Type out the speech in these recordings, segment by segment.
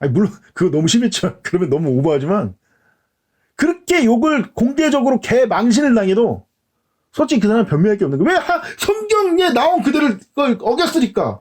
아니, 물론, 그거 너무 심했죠. 그러면 너무 오버하지만, 그렇게 욕을 공개적으로 개 망신을 당해도, 솔직히 그 사람 변명할 게 없는 거야. 왜 하, 성경에 나온 그들을 그걸 어겼으니까.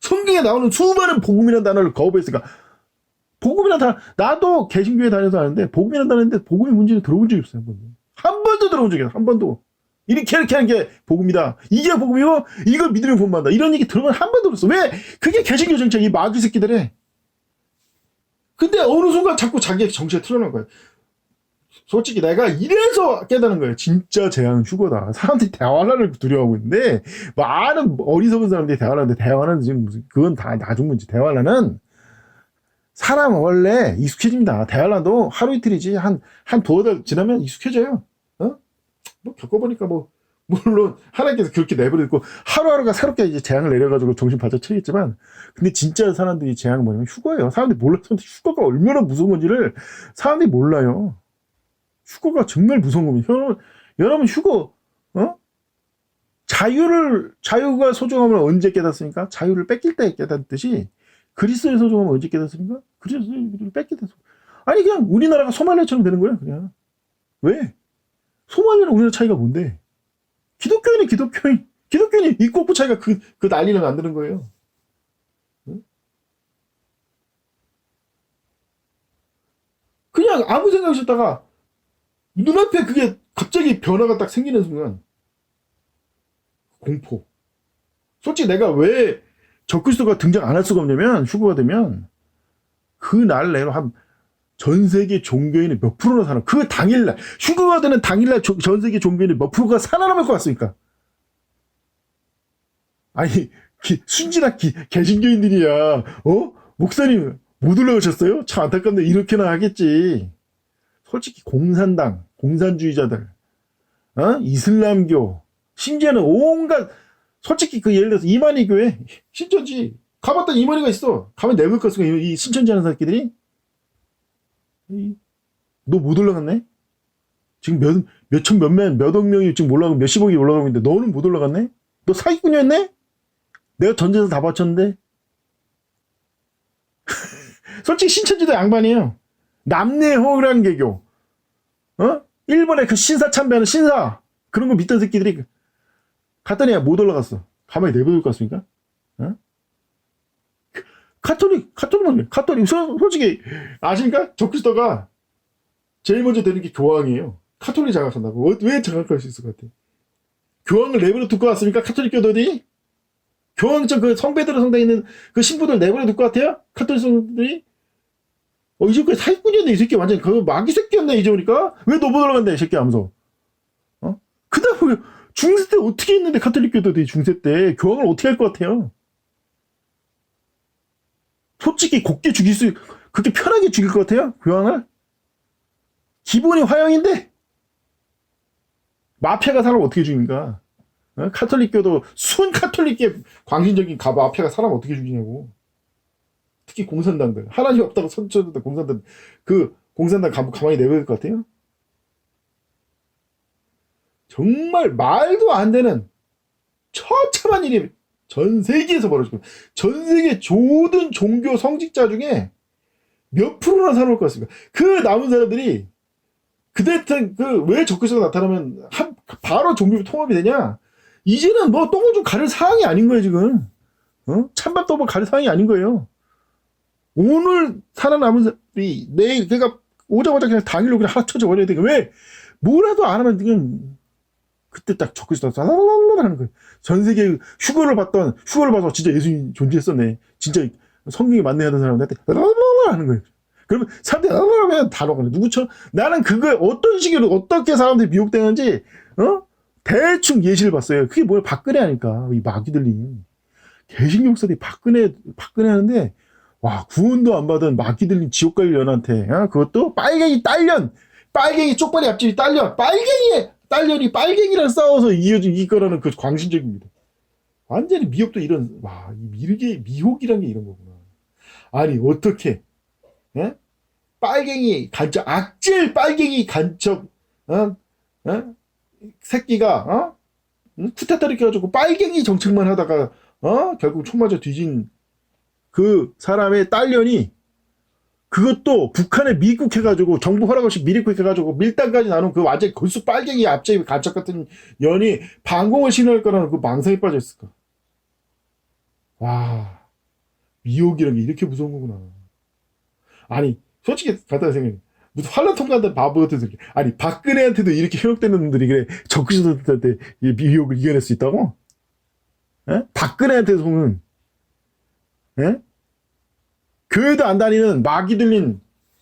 성경에 나오는 수많은 복음이라는 단어를 거부했으니까. 복음이라는 단어, 나도 개신교회 다녀서 아는데, 복음이라는 단어인데, 복음의 문제를 들어본 적이 없어요. 한 번도. 한 번도 들어본 적이 없어요. 한 번도. 이렇게 이렇게 하는 게 복음이다. 이게 복음이고, 이걸 믿으면 본받다. 이런 얘기 들으면 한 번도 없어. 왜? 그게 개신교 정책, 이 마귀 새끼들의. 근데 어느 순간 자꾸 자기 정체에 틀어놓은 거예요. 솔직히 내가 이래서 깨달은 거예요. 진짜 재앙은 휴거다. 사람들이 대화란을 두려워하고 있는데, 많은 어리석은 사람들이 대화란인데, 대화란 지금 무슨, 그건 다 나중 문제. 대화란은 사람 원래 익숙해집니다. 대화란도 하루 이틀이지, 한, 한 두어 달 지나면 익숙해져요. 어? 뭐 겪어보니까 뭐, 물론 하나님께서 그렇게 내버려두고 하루하루가 새롭게 이제 재앙을 내려가지고 정신 바짝 차리겠지만 근데 진짜 사람들이 재앙을 뭐냐면 휴거예요. 사람들이 몰라서 휴거가 얼마나 무서운 건지를 사람들이 몰라요. 휴거가 정말 무서운 겁니다. 여러분, 여러분 휴거 어? 자유를 자유가 소중함을 언제 깨닫습니까? 자유를 뺏길 때 깨닫듯이 그리스도의 소중함을 언제 깨닫습니까? 그리스도를 뺏길 때. 소- 아니 그냥 우리나라가 소말리아처럼 되는 거야 그냥. 왜? 소말리아랑 우리나라 차이가 뭔데? 기독교인이 기독교인, 기독교인이 입국부 차이가 그, 그 난리를 만드는 거예요. 응? 그냥 아무 생각 없이 있다가 눈앞에 그게 갑자기 변화가 딱 생기는 순간 공포. 솔직히 내가 왜 적그리스도가 등장 안 할 수가 없냐면 휴거가 되면 그 날 내로 한 전 세계 종교인이 몇 프로나 살아. 그 당일날, 휴거가 되는 당일날 조- 전 세계 종교인이 몇 프로가 살아남을 것 같습니까? 아니, 기- 순진한 기- 개신교인들이야. 어? 목사님, 못 올라오셨어요? 참 안타깝네. 이렇게나 하겠지. 솔직히 공산당, 공산주의자들, 어? 이슬람교, 심지어는 온갖, 솔직히 그 예를 들어서 이만희 교회, 신천지, 가봤더니 이만희가 있어. 가면 내볼 것같으이 이 신천지 하는 새끼들이? 너 못 올라갔네? 지금 몇, 몇천, 몇만, 몇억 명이 지금 올라가고 몇십억이 올라가고 있는데 너는 못 올라갔네? 너 사기꾼이었네? 내가 전재산 다 바쳤는데? 솔직히 신천지도 양반이에요. 남내호란 개교. 어? 일본의 그 신사 참배하는 신사. 그런 거 믿던 새끼들이 갔더니 못 올라갔어. 가만히 내버릴 것 같습니까? 어? 카톨릭, 카톨릭, 카톨릭, 소- 솔직히, 아십니까? 적그리스도가 제일 먼저 되는 게 교황이에요. 카톨릭 장악한다고. 어, 왜 장악할 수 있을 것 같아? 교황을 내버려 둘것 같습니까? 카톨릭 교도들이? 교황, 저, 그 성배들의 성당에 있는 그 신부들 내버려 둘 것 같아요? 카톨릭 성들이? 어, 이제 그 사기꾼이었네, 이 새끼. 완전 그 마귀 새끼였네, 이제 보니까. 왜너못 올라간다, 이 새끼 하면서. 어? 그 다음에 중세 때 어떻게 했는데, 카톨릭 교도들이 중세 때 교황을 어떻게 할 것 같아요? 솔직히 곱게 죽일 수, 그렇게 편하게 죽일 것 같아요? 교황을? 기본이 화형인데? 마피아가 사람을 어떻게 죽인가? 어? 카톨릭교도 순 카톨릭계 광신적인 가 마피아가 사람을 어떻게 죽이냐고. 특히 공산당들. 하나님 없다고 선처했던 공산당, 그 공산당 가, 가만히 내버릴 것 같아요? 정말 말도 안 되는 처참한 일이 전 세계에서 벌어지고 전 세계 모든 종교 성직자 중에 몇 프로나 살아올 것 같습니까? 그 남은 사람들이 그때 그왜 적그리스도가 나타나면 한 바로 종교 통합이 되냐? 이제는 뭐 똥을 좀 가릴 상황이 아닌 거예요 지금. 어? 찬밥 떠먹 가릴 상황이 아닌 거예요. 오늘 살아남은 사람들이 내일 그러니까 오자마자 그냥 당일로 그냥 하나 쳐져 버려야 돼. 왜 뭐라도 안 하면 그냥 그때 딱 적그리스도가 살랄랄랄 하는 거예요. 전 세계 휴거를 받던 휴거를 봐서 진짜 예수님 존재했었네. 진짜 성경이 맞네 하던 사람한테 랄랄랄 하는 거예요. 그러면 사람들이 랄랄랄 하면 다 녹아요. 누구처럼 나는 그거 어떤 식으로 어떻게 사람들이 미혹되는지 어? 대충 예시를 봤어요. 그게 뭐야 박근혜 하니까 이 마귀들이 개신교 목사들이 박근혜 박근혜 하는데 와 구원도 안 받은 마귀들린 지옥 갈 년한테 어? 그것도 빨갱이 딸년 빨갱이 쪽발이 앞집이 딸년 빨갱이 딸년이 빨갱이랑 싸워서 이겨준 이거라는 그 광신적입니다. 완전히 미혹도 이런 와이 미르게 미혹이란 게 이런 거구나. 아니 어떻게 예? 빨갱이 간첩 악질 빨갱이 간첩 어? 어? 새끼가 어? 응? 쿠데타를 껴가지고 빨갱이 정책만 하다가 어? 결국 총 맞아 뒤진 그 사람의 딸년이 그것도 북한에 미국해가지고 정부 허락 없이 미국해가지고 밀당까지 나눈 그 완전 골수 빨갱이 앞제비 간첩 같은 년이 방공을 신호할 거라는 그 망상에 빠져있을까. 와, 미혹이라는 게 이렇게 무서운 거구나. 아니, 솔직히 간단히 생각해. 무슨 환란 통과한다는 바보 같은 소리. 아니, 박근혜한테도 이렇게 현혹되는 놈들이 그래, 적그리스도한테 이 미혹을 이겨낼 수 있다고? 예? 박근혜한테 속은, 예? 교회도 안 다니는 마귀 들린,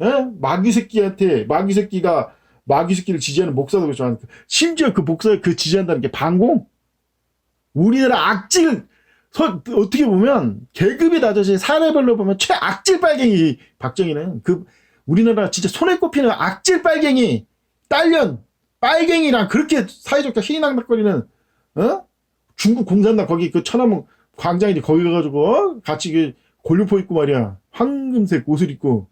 예? 마귀 새끼한테, 마귀 새끼가, 마귀 새끼를 지지하는 목사도 그렇지만, 심지어 그 목사를 그 지지한다는 게 반공? 우리나라 악질, 서- 어떻게 보면, 계급이 낮아진 사례별로 보면 최악질 빨갱이 박정희는 그, 우리나라 진짜 손에 꼽히는 악질 빨갱이, 딸년, 빨갱이랑 그렇게 사회적 희낙낙거리는, 어? 중국 공산당 거기 그 천안문 광장이지 거기 가가지고, 어? 같이 그 골류포 입고 말이야. 황금색 옷을 입고,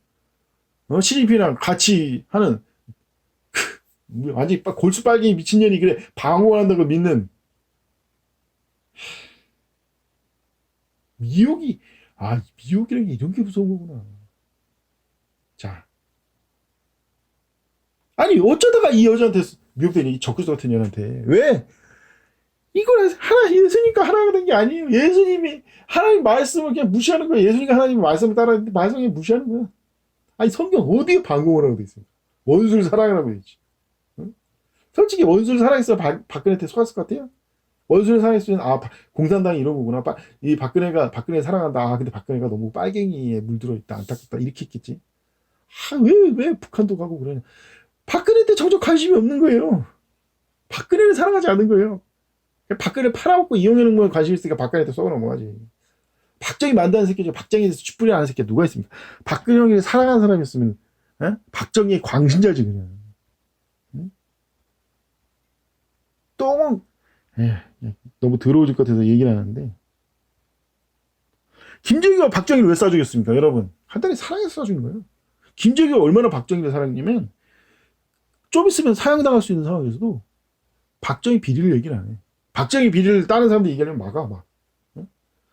어? 시진핑이랑 같이 하는, 그, 완전히 빠- 골수 빨갱이 미친년이 그래, 방어한다고 믿는, 미혹이, 아, 미혹이라는 게 이런 게 무서운 거구나. 자. 아니, 어쩌다가 이 여자한테 미혹된 이 적그리스도 같은 년한테, 왜? 이걸 하나, 예수님과 하나가 된게 아니에요. 예수님이, 하나님 말씀을 그냥 무시하는 거야. 예수님과 하나님 말씀을 따라하는데 말씀을 무시하는 거야. 아니, 성경 어디에 반공을 하고 돼 있어요? 원수를 사랑하라고 돼 있지. 응? 솔직히 원수를 사랑했으면 박, 박근혜한테 속았을 것 같아요? 원수를 사랑했으면, 아, 바- 공산당이 이런 거구나. 빠- 이 박근혜가, 박근혜 사랑한다. 아, 근데 박근혜가 너무 빨갱이에 물들어 있다. 안타깝다. 이렇게 했겠지. 아, 왜, 왜 북한도 가고 그러냐. 박근혜한테 정작 관심이 없는 거예요. 박근혜를 사랑하지 않는 거예요. 박근혜 팔아먹고 이용해 놓은 거에 관심 있으니까 박근혜한테 쏘아 넘어가지. 박정희 만다는 새끼 중 박정희에서 쥐뿌리 하는 새끼 누가 있습니까? 박근혜를 사랑하는 사람이었으면 에? 박정희의 광신자지 그냥. 응? 똥은 에, 너무 더러워질 것 같아서 얘기를 안 하는데 김정희가 박정희를 왜 쏴주겠습니까 여러분? 한 달에 사랑해서 쏴주는 거예요. 김정희가 얼마나 박정희를 사랑했냐면 좀 있으면 사형당할 수 있는 상황에서도 박정희 비리를 얘기를 안 해. 박정희 비리를 다른 사람들이 얘기하면 막아, 막. 어?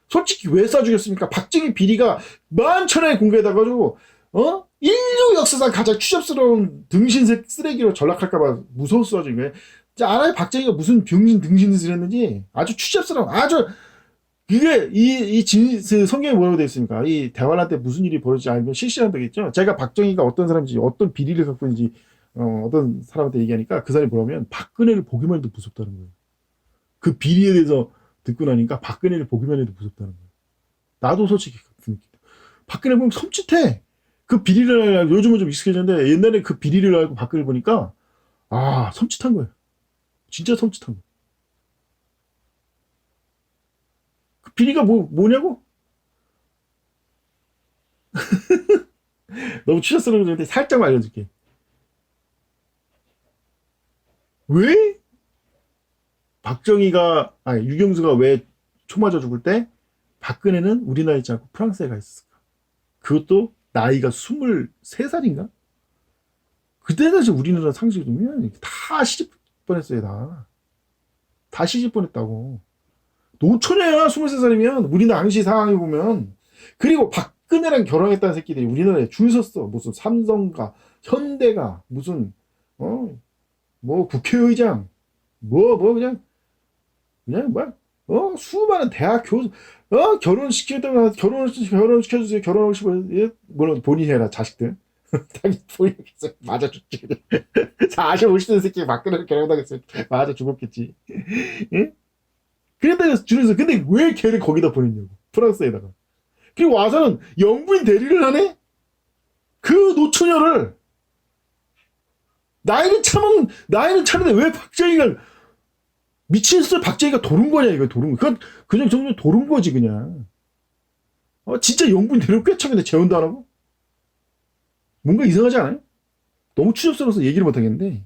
솔직히 왜 쏴주겠습니까? 박정희 비리가 만천하에 공개돼가지고, 어? 인류 역사상 가장 추접스러운 등신 새- 쓰레기로 전락할까봐 쏴준 거예요. 자, 알아요? 박정희가 무슨 병신 등신짓을 했는지 아주 추접스러운, 아주, 그게, 이, 이 진, 그 성경에 뭐라고 되어 있습니까? 이 대환란 때 무슨 일이 벌어지지 않으면 실시한 되겠죠? 제가 박정희가 어떤 사람인지, 어떤 비리를 갖고 있는지, 어, 어떤 사람한테 얘기하니까 그 사람이 뭐라면 박근혜를 보기만 해도 무섭다는 거예요. 그 비리에 대해서 듣고 나니까 박근혜를 보기만 해도 무섭다는 거예요. 나도 솔직히 그 느낌. 박근혜 보면 섬찟해. 그 비리를 알고 요즘은 좀 익숙해졌는데 옛날에 그 비리를 알고 박근혜 보니까 아 섬찟한 거예요. 진짜 섬찟한 거예요. 그 비리가 뭐 뭐냐고? 너무 추잡스러운데 살짝만 알려줄게. 왜 박정희가 아니 유경수가 왜총 맞아 죽을 때 박근혜는 우리나라에 있지 않고 프랑스에 가 있었을까? 그것도 나이가 23살인가? 그때 당시 우리나라 상식이 보면 다 시집 뻔했어요, 다. 다 시집 뻔했다고. 노처녀야, 23살이면. 우리나라 당시 상황에 보면. 그리고 박근혜랑 결혼했다는 새끼들이 우리나라에 줄 섰어. 무슨 삼성가, 현대가, 무슨, 어, 뭐 국회의장, 뭐, 뭐, 그냥, 그냥, 뭐, 어, 수많은 대학 교수, 어, 결혼시키다가 결혼, 결혼시켜주세요. 결혼하고 싶어요. 예? 물론 본인이 해라, 자식들. 자기 본인이 계속 맞아줬지. 40, 50대 새끼 막그래 결혼하겠어요. 맞아 죽었겠지. 예? 그랬다가 줄여서, 근데 왜 걔를 거기다 보냈냐고. 프랑스에다가. 그리고 와서는 영부인 대리를 하네? 그 노처녀를 나이는 참은, 나이는 참는데 왜 박정희가 미친 스 박정희가 도른 거냐, 이거 도른 거. 그건 그냥 정말 도른 거지, 그냥. 어, 진짜 영분 재혼도 안 하고? 뭔가 이상하지 않아요? 너무 추접스러워서 얘기를 못 하겠는데.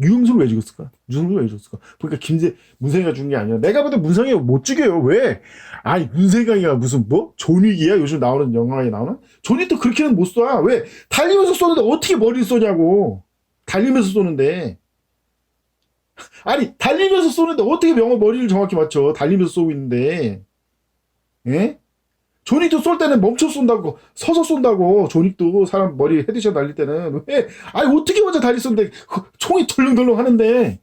유흥수를 왜 죽였을까? 유흥수를 왜 죽였을까? 그러니까 김세, 문세가 죽은 게 아니야. 내가 봐도 문세가 못 죽여요. 왜? 아니, 문세가가 무슨 뭐? 존윅이야? 요즘 나오는 영화에 나오는? 존윅도 그렇게는 못 쏴. 왜? 달리면서 쏘는데 어떻게 머리를 쏘냐고. 달리면서 쏘는데. 아니 달리면서 쏘는데 어떻게 명호 머리를 정확히 맞춰? 달리면서 쏘고 있는데. 예? 조닉도 쏠 때는 멈춰 쏜다고 서서 쏜다고. 조닉도 사람 머리 헤드샷 날릴 때는. 왜? 아니 어떻게 먼저 달리 쏜데 그 총이 덜렁덜렁 하는데